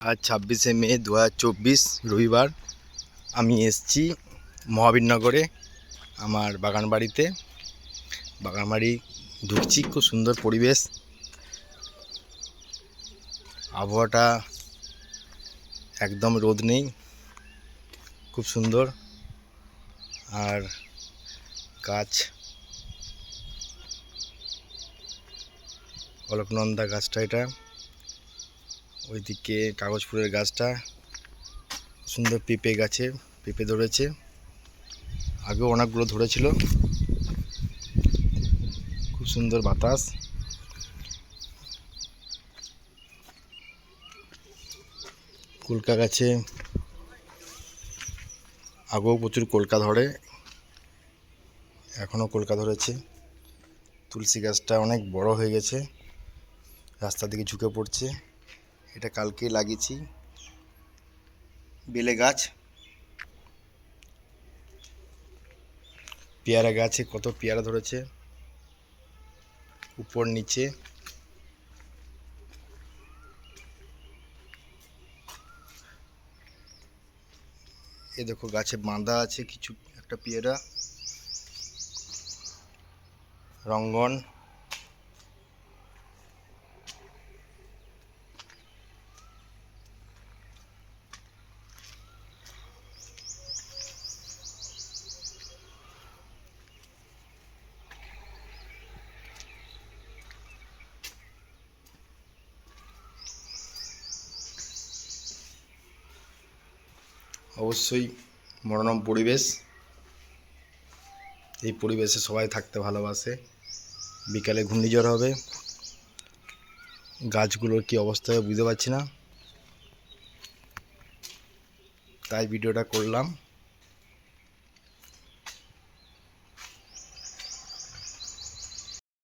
আজ ছাব্বিশে মে দু হাজার চব্বিশ, রবিবার। আমি এসছি মহাবীরনগরে, আমার বাগান বাড়িতে বাগান বাড়ি ঢুকছি, খুব সুন্দর পরিবেশ। আবহাওয়াটা একদম রোদ নেই, খুব সুন্দর। আর গাছ, অলকনন্দা গাছটা এটা। ওইদিকে কাগজ ফুলের গাছটা, সুন্দর পেঁপে গাছে, পেঁপে ধরেছে। আগেও অনেকগুলো ধরেছিল। খুব সুন্দর বাতাস। কলকা গাছে, আগেও প্রচুর কলকা ধরে, এখনও কলকা ধরেছে। তুলসী গাছটা অনেক বড় হয়ে গেছে, রাস্তার দিকে ঝুঁকে পড়ছে। এটা কালকে লাগিয়েছি। বেলে গাছ। পেয়ারা গাছে কত পেয়ারা ধরেছে। উপর নিচে। এ দেখো গাছে বাঁধা আছে কিছু একটা পেয়ারা। রঙ্গন। অবশ্যই মনোরম পরিবেশ। এই পরিবেশে সবাই থাকতে ভালোবাসে। বিকালে ঘূর্ণিঝড় হবে। গাছগুলোর কি অবস্থা হবে বুঝতে পারছি না। তাই ভিডিওটা করলাম।